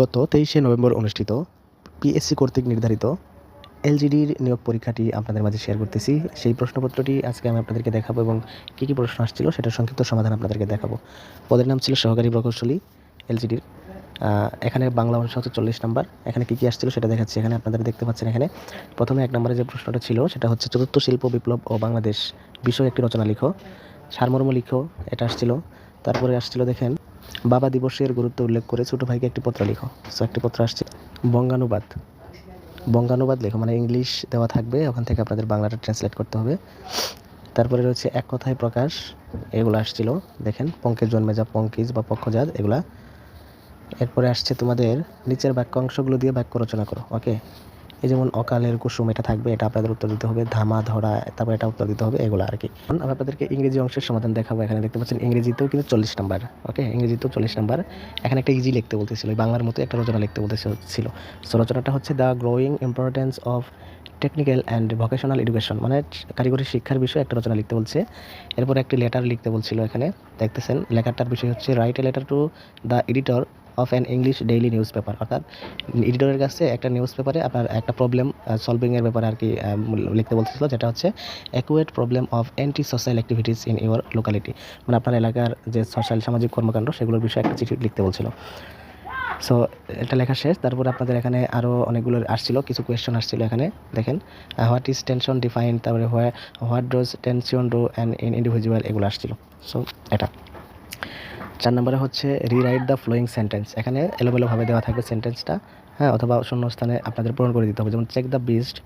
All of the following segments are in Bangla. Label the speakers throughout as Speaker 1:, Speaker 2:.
Speaker 1: গত তেইশে নভেম্বর অনুষ্ঠিত পিএসসি কর্তৃক নির্ধারিত এলজিডির নিয়োগ পরীক্ষাটি আপনাদের মাঝে শেয়ার করতেছি। সেই প্রশ্নপত্রটি আজকে আমি আপনাদেরকে দেখাবো এবং কী কী প্রশ্ন আসছিল সেটার সংক্ষিপ্ত সমাধান আপনাদেরকে দেখাবো। পদের নাম ছিল সহকারী প্রকৌশলী এলজিডির এখানে বাংলা অংশ হচ্ছে চল্লিশ নাম্বার। এখানে কী কী আসছিল সেটা দেখাচ্ছি। এখানে আপনারা দেখতে পাচ্ছেন এখানে। প্রথমে এক নম্বরে যে প্রশ্নটা ছিল সেটা হচ্ছে চতুর্থ শিল্প বিপ্লব ও বাংলাদেশ বিষয় একটি রচনা লিখো। সারমর্ম লিখো, এটা আসছিল। তারপরে আসছিল দেখেন বাবা দিবসের গুরুত্ব উল্লেখ করে ছোটো ভাইকে একটি পত্র লিখো। সো একটি পত্র আসছে, বঙ্গানুবাদ। বঙ্গানুবাদ লেখো মানে ইংলিশ দেওয়া থাকবে, ওখান থেকে আপনাদের বাংলাটা ট্রান্সলেট করতে হবে। তারপরে রয়েছে, এক কথায় প্রকাশ, এগুলো আসছিল, দেখেন, পঙ্কের জন্মে যা পঙ্কিজ বা পক্ষজাত, এগুলা। এরপরে আসছে তোমাদের, নিচের বাক্যাংশগুলো দিয়ে বাক্য রচনা করো ওকে এই যেমন অকালের কুসুম, এটা থাকবে, এটা আপনাদের উত্তর দিতে হবে, ধামা, ধরা, তারপর এটা উত্তর দিতে হবে, এগুলো আর কি। এখন আমি আপনাদেরকে ইংরেজি অংশের সমাধান দেখাবো, এখানে দেখতে পাচ্ছেন ইংরেজিতেও কিন্তু চল্লিশ নাম্বার, ওকে? ইংরেজিতেও চল্লিশ নাম্বার। এখানে একটা ইজি লিখতে বলতেছিল বাংলার মতো একটা রচনা লিখতে বলতেছিল। সো রচনাটা হচ্ছে the growing importance of technical and vocational education মানে কারিগরি শিক্ষার বিষয়ে একটা রচনা লিখতে বলছে। এরপর একটি লেটার লিখতে বলছিল এখানে, দেখতেছেন লেখাটার বিষয় হচ্ছে write a letter to the editor of an English daily newspaper অর্থাৎ এডিটরের কাছে একটা নিউজ পেপারে আপনার একটা প্রবলেম সলভিংয়ের ব্যাপারে আর কি লিখতে বলতেছিল যেটা হচ্ছে acute problem of anti social activities in your locality মানে আপনার এলাকার যে সোশ্যাল সামাজিক কর্মকাণ্ড, সেগুলোর বিষয়ে একটা চিঠি লিখতে বলছিল। সো এটা লেখা শেষ। তারপরে আপনাদের এখানে আরও অনেকগুলো আসছিল, কিছু কোয়েশ্চন আসছিল এখানে। দেখেন হোয়াট ইজ টেনশন ডিফাইন তারপরে হোয়া what does tension do and in individual এগুলো আসছিল। সো এটা। চার নম্বরে হচ্ছে রিরাইট দ্য ফ্লোয়িং সেন্টেন্স এখানে এলোবেলোভাবে দেওয়া থাকবে সেন্টেন্সটা হ্যাঁ অথবা শূন্যস্থানে আপনাদের পূরণ করে দিতে হবে। যেমন check the beast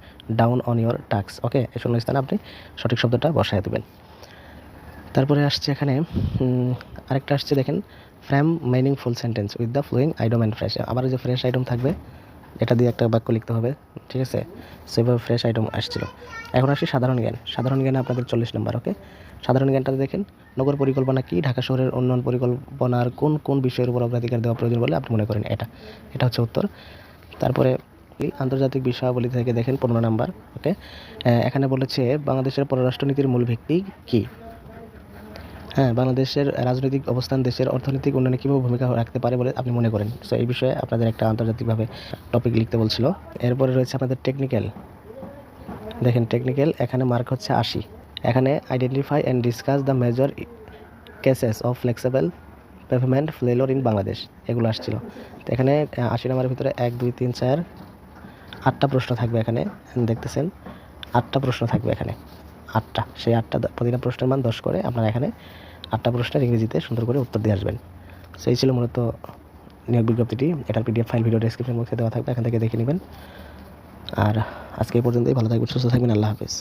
Speaker 1: down on your tax okay, এই শূন্যস্থানে আপনি সঠিক শব্দটা বসায় দেবেন। তারপরে আসছে এখানে আরেকটা আসছে দেখেন frame meaningful sentence with the following idiom and phrase আবার যে ফ্রেশ আইডম থাকবে এটা দিয়ে একটা বাক্য লিখতে হবে, ঠিক আছে? সেভাবে ফ্রেশ আইটেম আসছিল। এখন আসি সাধারণ জ্ঞান। সাধারণ জ্ঞানে আপনাদের চল্লিশ নম্বর ওকে সাধারণ জ্ঞানটাতে দেখেন, নগর পরিকল্পনা কি? ঢাকা শহরের উন্নয়ন পরিকল্পনার কোন কোন বিষয়ের উপর অগ্রাধিকার দেওয়া প্রয়োজন বলে আপনি মনে করেন এটা? এটা হচ্ছে উত্তর। তারপরে আন্তর্জাতিক বিষয়াবলী থেকে দেখেন পনেরো নাম্বার ওকে এখানে বলেছে, বাংলাদেশের পররাষ্ট্রনীতির মূল ভিত্তি কী? হ্যাঁ বাংলাদেশের রাজনৈতিক অবস্থান দেশের অর্থনৈতিক উন্নয়নে কীভাবে ভূমিকা রাখতে পারে বলে আপনি মনে করেন? সো এই বিষয়ে আপনাদের একটা আন্তর্জাতিকভাবে টপিক লিখতে বলছিল। এরপরে রয়েছে আপনাদের টেকনিক্যাল দেখেন টেকনিক্যাল এখানে মার্ক হচ্ছে আশি। এখানে identify and discuss the major causes of flexible pavement failure in Bangladesh এগুলো আসছিল। তো এখানে আশি নম্বরের ভিতরে এক, দুই, তিন, চার, আটটা প্রশ্ন থাকবে এখানে। দেখতেছেন, আটটা প্রশ্ন থাকবে এখানে। আটটা, সেই আটটা প্রতিটা প্রশ্নের মান দশ করে আপনারা এখানে আটটা প্রশ্নের ইংরেজিতে সুন্দর করে উত্তর দিয়ে আসবেন। সেই ছিল মূলত নিয়োগ বিজ্ঞপ্তিটি। এটার পিডিএফ ফাইল, ভিডিও ডেসক্রিপশন বক্সে দেওয়া থাকবে, এখান থেকে দেখে নেবেন। আর আজকে এই পর্যন্তই। ভালো থাকবেন, সুস্থ থাকবেন। আল্লাহ হাফেজ।